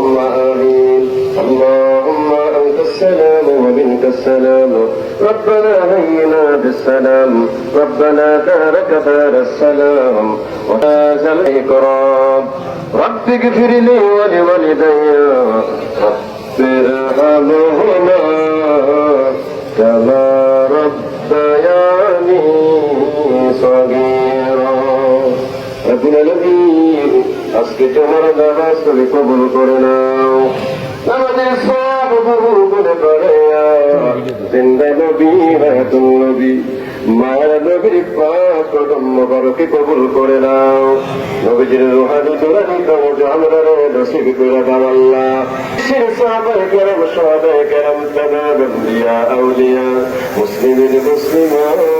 اللهم آمين. اللهم أنت السلام ومنك السلام. ربنا هينا بالسلام. ربنا دارك دار السلام. وهذا الإكرام. رب اغفر لي ولوالدي. رب ارحمهما كما ربياني صغيرا. ربنا الذي আজকে তোমার নামাজ তুমি কবুল করে নাও। আমাদের সব কবুল করে করে জিন্দা নবী রাতুল নবী মায়ের নবীর পাক কদম মোবারকে কবুল করে নাও। নবীজির রুহানি দুরানি কবজ আমরা নসিব করে দাও আল্লাহ। শির সাহাবায়ে কেরাম, সাহাবায়ে তামাম আম্বিয়া, আউলিয়া, মুসলিমিন, মুসলিমাত।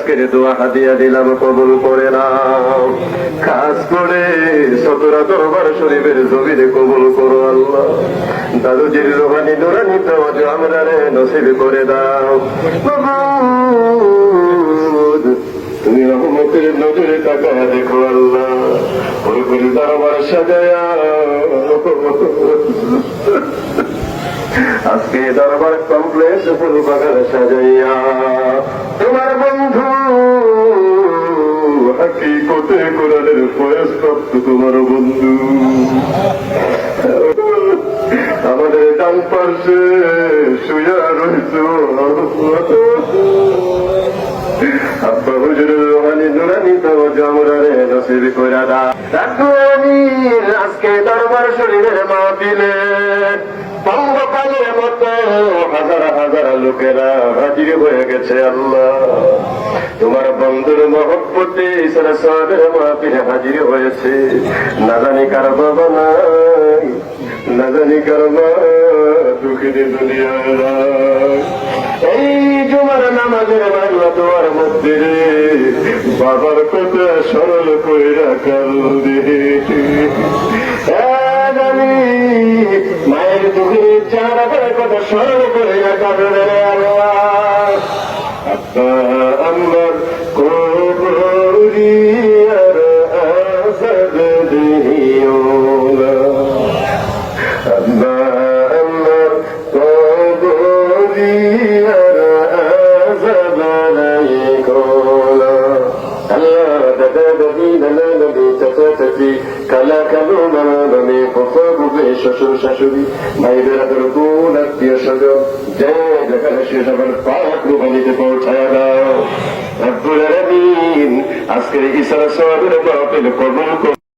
আজকের দোয়া হাদিয়া দিলাম, কবুল করে নাও। খাস করে সতরা দরবার শরীফের জমিনে কবুল করো আল্লাহ। দাদুজির রোহানি, নুরানি তাওয়াজ আমরা রে নসিব করে দাও। তুমি রহমতের নজরে টাকা দেখো আল্লাহ। পুরোপুরি দরবার সাজায়া আজকে দরবার কমপ্লেক্স ফুল বাগান সাজাইয়া। তোমার বন্ধু কোরআনের ফয়েজ প্রাপ্ত তোমার বন্ধু। আমাদের ডান পাশে শুয়া রয়েছে রাখুনির আজকে দরবার শরীরের মাহফিলে। পঙ্গপালের মতো হাজার লোকেরা হাজির হয়ে গেছে আল্লাহ। তোমার বন্ধুর মহব্বতে হাজির হয়েছে। না জানি কার বাবা না জানি কার মা নাই। এই নামাজের বাংলা তোমার মধ্যে বাবার কথা সরল কইরা কাল রে দুঃখে চারাবার কথা সরল কইরা কাল রে আল্লাহ। আব্বা আমার কবরিয়ার আসাদ দিও আব্বা আমার আজাবালাই কোলা আল্লাহ, দাদা, দাদি, নানা, নানি, চাচা, চাচি, কালা, কালো ফুফা ফুফে শ্বশুর শাশুড়ি ভাই বেড়াদের কোন আত্মীয় স্বজন। যে যেখানে সে সবার পাক রূপানিতে পৌঁছায় দাও। আজকের ইসারা সবের মাহফিল করুন।